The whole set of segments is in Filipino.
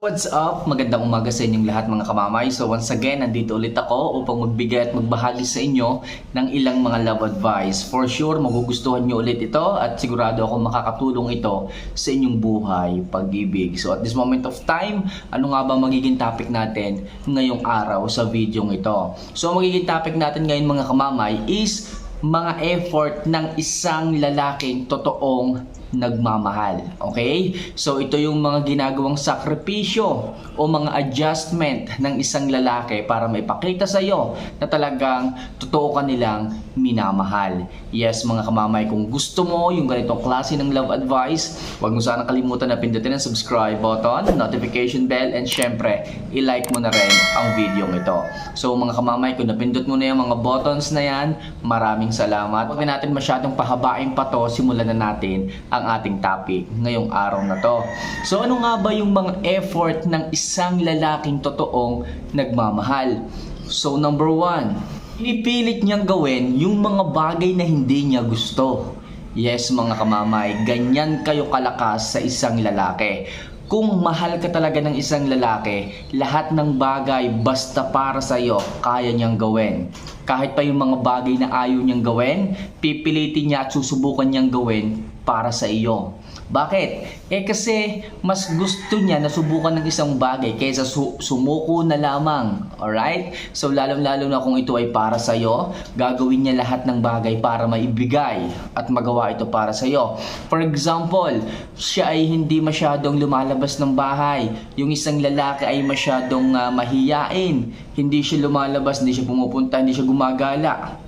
What's up? Magandang umaga sa inyong lahat mga kamamay. So once again, nandito ulit ako upang magbigay at magbahagi sa inyo ng ilang mga love advice. For sure, magugustuhan nyo ulit ito at sigurado ako makakatulong ito sa inyong buhay, pag-ibig. So at this moment of time, ano nga ba magiging topic natin ngayong araw sa video ito? So magiging topic natin ngayon mga kamamay is mga effort ng isang lalaking totoong nagmamahal. Okay? So ito yung mga ginagawang sakripisyo o mga adjustment ng isang lalaki para maipakita sa iyo na talagang totoo ka nilang minamahal. Yes, mga kamamay, kung gusto mo yung ganitong klase ng love advice, huwag mo sana kalimutan na pindutin ang subscribe button, notification bell, and syempre, i-like mo na rin ang video ito. So mga kamamay, kung napindot mo na yung mga buttons na yan, maraming salamat. Huwag na natin masyadong pahabain pa to, simulan na natin ang ating topic ngayong araw na to. So ano nga ba yung mga effort ng isang lalaking totoong nagmamahal? So number one, pinipilit niyang gawin yung mga bagay na hindi niya gusto. Yes mga kamamay, ganyan kayo kalakas sa isang lalaki. Kung mahal ka talaga ng isang lalaki, lahat ng bagay basta para sa iyo, kaya niyang gawin. Kahit pa yung mga bagay na ayaw niyang gawin, pipilitin niya at susubukan niyang gawin para sa iyo. Bakit? Eh kasi mas gusto niya na subukan ng isang bagay kaysa su- sumuko na lamang. Alright? So lalong-lalo na kung ito ay para sa iyo, gagawin niya lahat ng bagay para maibigay at magawa ito para sa iyo. For example, siya ay hindi masyadong lumalabas ng bahay. Yung isang lalaki ay masyadong ah, mahiyain. Hindi siya lumalabas, hindi siya pumupunta, hindi siya gumagala.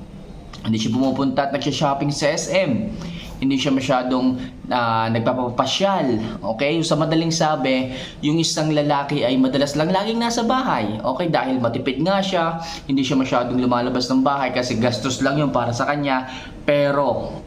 Hindi siya pumupunta at nagsha-shopping sa SM hindi siya masyadong ah, nagpapapasyal. Okay? Sa madaling sabi, yung isang lalaki ay madalas lang laging nasa bahay. Okay? Dahil matipid nga siya, hindi siya masyadong lumalabas ng bahay kasi gastos lang yun para sa kanya. Pero,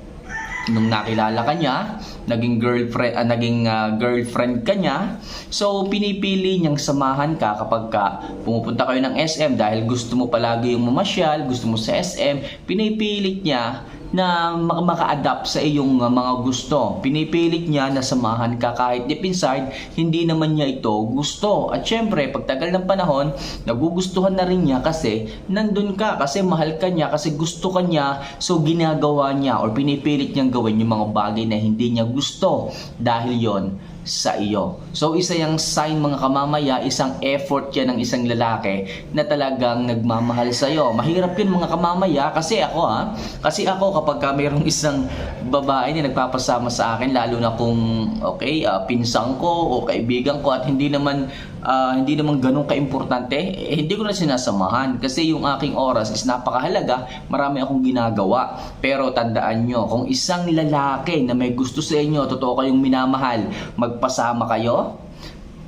nung nakilala ka niya, naging girlfriend, ah, naging ah, girlfriend ka niya, so pinipili niyang samahan ka kapag ka pumupunta kayo ng SM dahil gusto mo palagi yung mamasyal, gusto mo sa SM, pinipilit niya na mak- maka-adapt sa iyong uh, mga gusto. Pinipilit niya na samahan ka kahit deep inside, hindi naman niya ito gusto. At syempre, pagtagal ng panahon, nagugustuhan na rin niya kasi nandun ka, kasi mahal ka niya, kasi gusto ka niya, so ginagawa niya or pinipilit niyang gawin yung mga bagay na hindi niya gusto dahil yon sa iyo. So isa yung sign mga kamamaya, isang effort yan ng isang lalaki na talagang nagmamahal sa iyo. Mahirap yun mga kamamaya kasi ako ha, kasi ako kapag ka mayroong isang babae na nagpapasama sa akin lalo na kung okay, ah, pinsang ko o kaibigan ko at hindi naman ah, hindi naman ganun kaimportante, eh, hindi ko na sinasamahan kasi yung aking oras is napakahalaga, marami akong ginagawa. Pero tandaan nyo, kung isang lalaki na may gusto sa inyo, totoo kayong minamahal, magpasama kayo,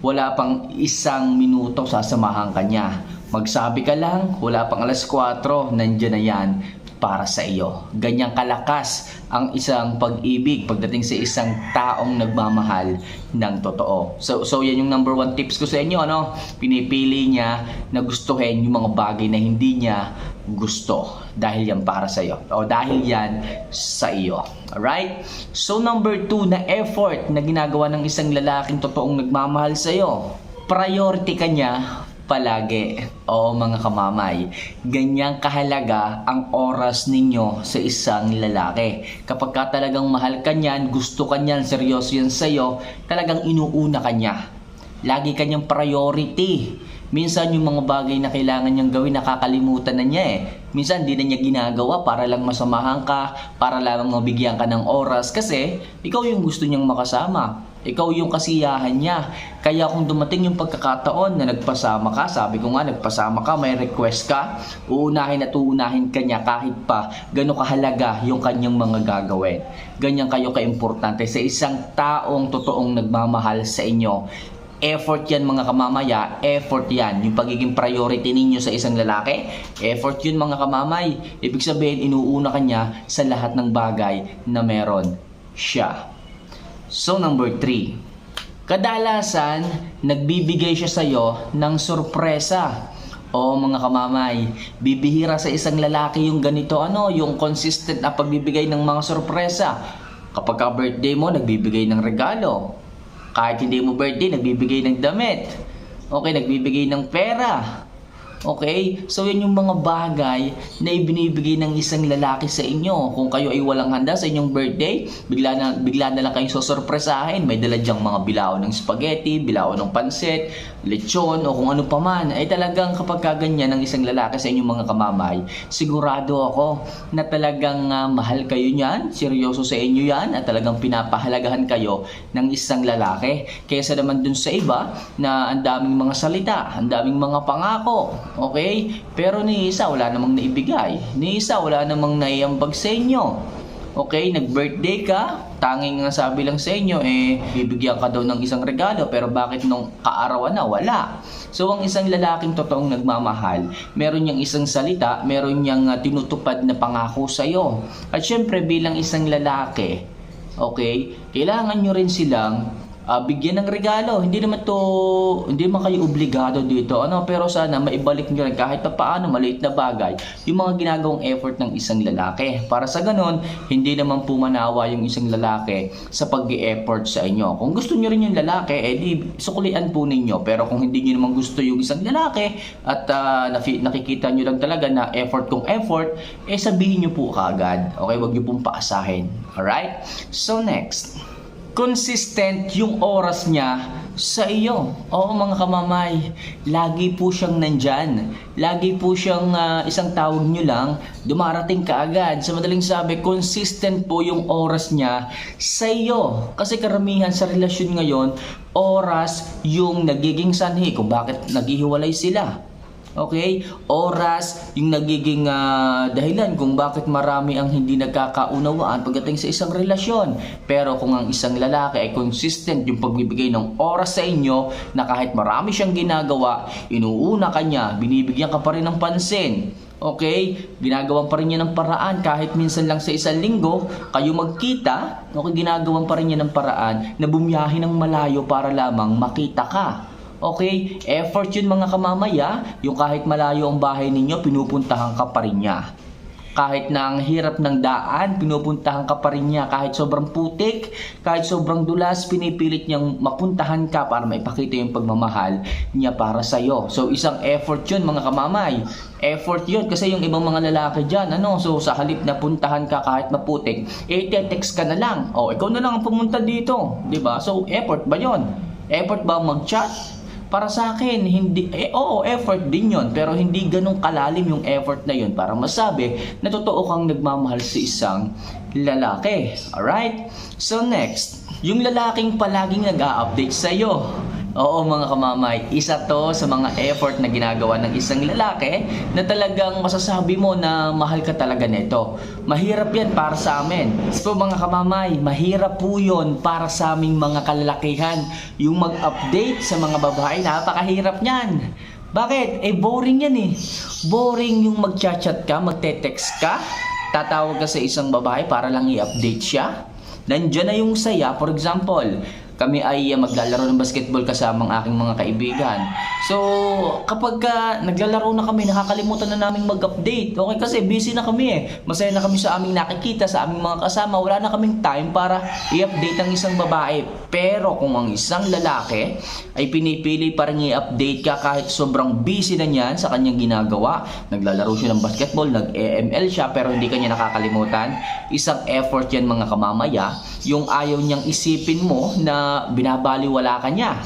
wala pang isang minuto sasamahan ka niya. Magsabi ka lang, wala pang alas 4, nandyan na yan para sa iyo. Ganyang kalakas ang isang pag-ibig pagdating sa isang taong nagmamahal ng totoo. So, so yan yung number one tips ko sa inyo. Ano? Pinipili niya na gustuhin yung mga bagay na hindi niya gusto dahil yan para sa iyo o dahil yan sa iyo. Alright? So number two na effort na ginagawa ng isang lalaking totoong nagmamahal sa iyo. Priority ka niya palagi. Oo mga kamamay, ganyang kahalaga ang oras ninyo sa isang lalaki. Kapag ka talagang mahal ka niyan, gusto ka niyan, seryoso yan sa'yo, talagang inuuna ka niya. Lagi kanyang priority. Minsan yung mga bagay na kailangan niyang gawin, nakakalimutan na niya eh. Minsan di na niya ginagawa para lang masamahan ka, para lang mabigyan ka ng oras kasi ikaw yung gusto niyang makasama. Ikaw yung kasiyahan niya. Kaya kung dumating yung pagkakataon na nagpasama ka, sabi ko nga nagpasama ka, may request ka, uunahin at uunahin ka niya kahit pa gano'ng kahalaga yung kanyang mga gagawin. Ganyan kayo kaimportante sa isang taong totoong nagmamahal sa inyo effort yan mga kamamaya, effort yan. Yung pagiging priority ninyo sa isang lalaki, effort yun mga kamamay. Ibig sabihin, inuuna ka niya sa lahat ng bagay na meron siya. So number 3, kadalasan nagbibigay siya sa iyo ng sorpresa. O mga kamamay, bibihira sa isang lalaki yung ganito ano, yung consistent na pagbibigay ng mga sorpresa. Kapag ka birthday mo, nagbibigay ng regalo Kahit hindi mo birthday, nagbibigay ng damit. Okay, nagbibigay ng pera. Okay? So, yun yung mga bagay na ibinibigay ng isang lalaki sa inyo. Kung kayo ay walang handa sa inyong birthday, bigla na, bigla na lang kayong susurpresahin. May dala dyang mga bilao ng spaghetti, bilao ng pansit, lechon, o kung ano pa man. Ay talagang kapag kaganyan ng isang lalaki sa inyong mga kamamay, sigurado ako na talagang ah, mahal kayo niyan, seryoso sa inyo yan, at talagang pinapahalagahan kayo ng isang lalaki. Kesa naman dun sa iba na ang daming mga salita, ang daming mga pangako, okay? Pero ni isa wala namang naibigay. Ni isa wala namang naiambag sa inyo. Okay, nag-birthday ka, tanging nga sabi lang sa inyo, eh, bibigyan ka daw ng isang regalo, pero bakit nung kaarawan na, wala. So, ang isang lalaking totoong nagmamahal, meron niyang isang salita, meron niyang ah, tinutupad na pangako sa'yo. At syempre, bilang isang lalaki, okay, kailangan nyo rin silang ah, bigyan ng regalo. Hindi naman to, hindi naman kayo obligado dito. Ano, pero sana maibalik nyo rin kahit pa paano maliit na bagay yung mga ginagawang effort ng isang lalaki. Para sa ganon, hindi naman pumanawa yung isang lalaki sa pag effort sa inyo. Kung gusto nyo rin yung lalaki, eh di suklian po ninyo. Pero kung hindi nyo naman gusto yung isang lalaki at nafi- nakikita nyo lang talaga na effort kung effort, eh sabihin nyo po kaagad. Okay, wag nyo pong paasahin. Alright? So next consistent yung oras niya sa iyo. Oo mga kamamay, lagi po siyang nandyan. Lagi po siyang ah, isang tawag nyo lang, dumarating ka agad. Sa madaling sabi, consistent po yung oras niya sa iyo. Kasi karamihan sa relasyon ngayon, oras yung nagiging sanhi kung bakit naghihiwalay sila. Okay? Oras yung nagiging ah, dahilan kung bakit marami ang hindi nagkakaunawaan pagdating sa isang relasyon. Pero kung ang isang lalaki ay consistent yung pagbibigay ng oras sa inyo na kahit marami siyang ginagawa, inuuna ka niya, binibigyan ka pa rin ng pansin. Okay? Ginagawan pa rin niya ng paraan kahit minsan lang sa isang linggo kayo magkita, okay, ginagawan pa rin niya ng paraan na bumiyahe ng malayo para lamang makita ka. Okay? Effort yun mga kamamaya, yung kahit malayo ang bahay ninyo, pinupuntahan ka pa rin niya. Kahit na ang hirap ng daan, pinupuntahan ka pa rin niya. Kahit sobrang putik, kahit sobrang dulas, pinipilit niyang mapuntahan ka para maipakita yung pagmamahal niya para sa'yo. So, isang effort yun mga kamamay. Effort yun kasi yung ibang mga lalaki dyan, ano, so sa halip na puntahan ka kahit maputik, eh, text ka na lang. O, ikaw na lang ang pumunta dito. 'di ba So, effort ba yon? Effort ba mag-chat? Para sa akin, hindi, eh, oo, effort din yon pero hindi ganun kalalim yung effort na yun para masabi na totoo kang nagmamahal sa isang lalaki. Alright? So next, yung lalaking palaging nag-a-update sa'yo. Oo mga kamamay, isa to sa mga effort na ginagawa ng isang lalaki na talagang masasabi mo na mahal ka talaga nito. Mahirap yan para sa amin. So mga kamamay, mahirap po yun para sa aming mga kalalakihan. Yung mag-update sa mga babae, napakahirap niyan. Bakit? Eh boring yan eh. Boring yung mag-chat ka, magte-text ka, tatawag ka sa isang babae para lang i-update siya. Nandiyan na yung saya. For example, kami ay uh, maglalaro ng basketball kasama ang aking mga kaibigan. So, kapag ka naglalaro na kami, nakakalimutan na namin mag-update. Okay, kasi busy na kami eh. Masaya na kami sa aming nakikita, sa aming mga kasama. Wala na kaming time para i-update ang isang babae. Pero kung ang isang lalaki ay pinipili para i-update ka kahit sobrang busy na niyan sa kanyang ginagawa, naglalaro siya ng basketball, nag-EML siya pero hindi kanya nakakalimutan, isang effort yan mga kamamaya, yung ayaw niyang isipin mo na binabaliwala ka niya.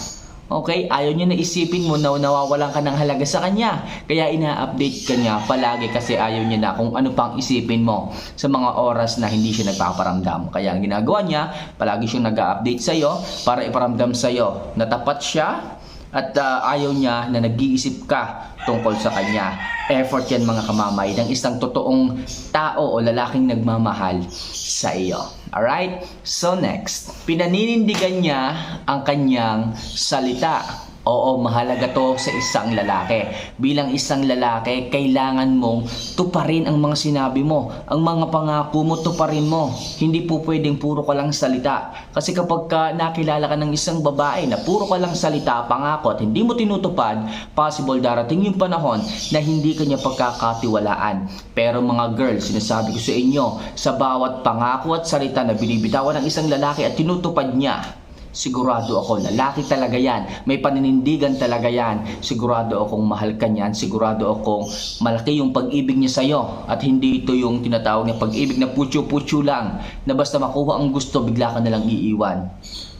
Okay? Ayaw niya na isipin mo na nawawalan ka ng halaga sa kanya. Kaya ina-update ka niya palagi kasi ayaw niya na kung ano pang isipin mo sa mga oras na hindi siya nagpaparamdam. Kaya ang ginagawa niya, palagi siyang nag-update sa'yo para iparamdam sa'yo na tapat siya at ah, ayaw niya na nag-iisip ka tungkol sa kanya. Effort yan mga kamamay ng isang totoong tao o lalaking nagmamahal sa iyo. Alright? So next, pinaninindigan niya ang kanyang salita. Oo, mahalaga to sa isang lalaki. Bilang isang lalaki, kailangan mong tuparin ang mga sinabi mo. Ang mga pangako mo, tuparin mo. Hindi po pwedeng puro ka lang salita. Kasi kapag ka nakilala ka ng isang babae na puro ka lang salita, pangako at hindi mo tinutupad, possible darating yung panahon na hindi kanya pagkakatiwalaan. Pero mga girls, sinasabi ko sa inyo, sa bawat pangako at salita na binibitawan ng isang lalaki at tinutupad niya, sigurado ako, lalaki talaga yan. May paninindigan talaga yan. Sigurado akong mahal ka niyan. Sigurado akong malaki yung pag-ibig niya sa'yo. At hindi ito yung tinatawag na pag-ibig na putyo-putyo lang. Na basta makuha ang gusto, bigla ka nalang iiwan.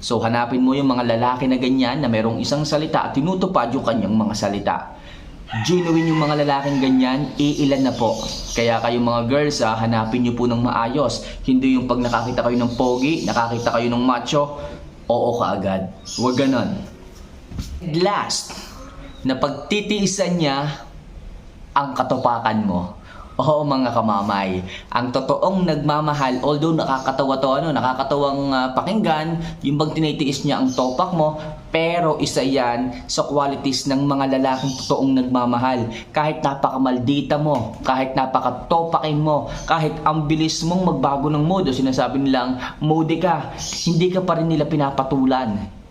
So hanapin mo yung mga lalaki na ganyan na merong isang salita at tinutupad yung kanyang mga salita. Genuine yung mga lalaking ganyan, iilan na po. Kaya kayong mga girls, ah, hanapin nyo po ng maayos. Hindi yung pag nakakita kayo ng pogi, nakakita kayo ng macho, oo ka agad. Huwag ganon. Last, na pagtitiisan niya ang katupakan mo. Oo mga kamamay, ang totoong nagmamahal, although nakakatawa to, ano, nakakatawang ah, pakinggan, yung bang tinitiis niya ang topak mo, pero isa yan sa qualities ng mga lalaking totoong nagmamahal. Kahit napakamaldita mo, kahit napakatopakin mo, kahit ang bilis mong magbago ng mood, o sinasabi nilang, mode ka, hindi ka pa rin nila pinapatulan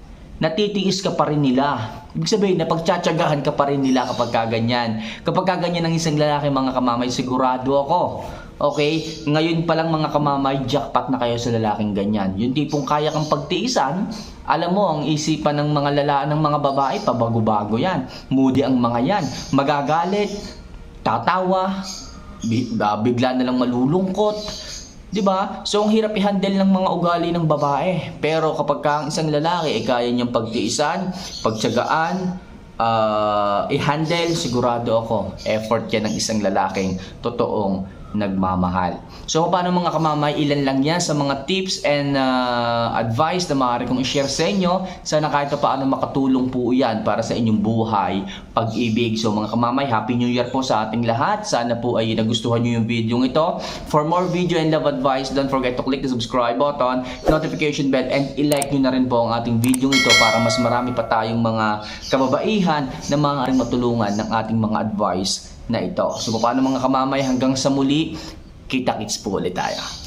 natitiis ka pa rin nila. Ibig sabihin, napagtsatsagahan ka pa rin nila kapag kaganyan. Kapag kaganyan ng isang lalaki, mga kamamay, sigurado ako. Okay? Ngayon pa lang mga kamamay, jackpot na kayo sa lalaking ganyan. Yung tipong kaya kang pagtiisan, alam mo, ang isipan ng mga lala ng mga babae, pabago-bago yan. Moody ang mga yan. Magagalit, tatawa, bi- bigla na lang malulungkot, 'Di ba? So ang hirap i-handle ng mga ugali ng babae. Pero kapag ka ang isang lalaki ay kaya niyang pagtiisan, pagtiyagaan, ah, i-handle, sigurado ako, effort yan ng isang lalaking totoong nagmamahal. So paano mga kamamay, ilan lang yan sa mga tips and ah, advice na maaari kong i-share sa inyo. Sana kahit pa paano makatulong po yan para sa inyong buhay, pag-ibig. So mga kamamay, Happy New Year po sa ating lahat. Sana po ay nagustuhan nyo yung video ito. For more video and love advice, don't forget to click the subscribe button, notification bell, and i-like nyo na rin po ang ating video ito para mas marami pa tayong mga kababaihan na maaaring matulungan ng ating mga advice na ito. So paano mga kamamay, hanggang sa muli, kita-kits po ulit tayo.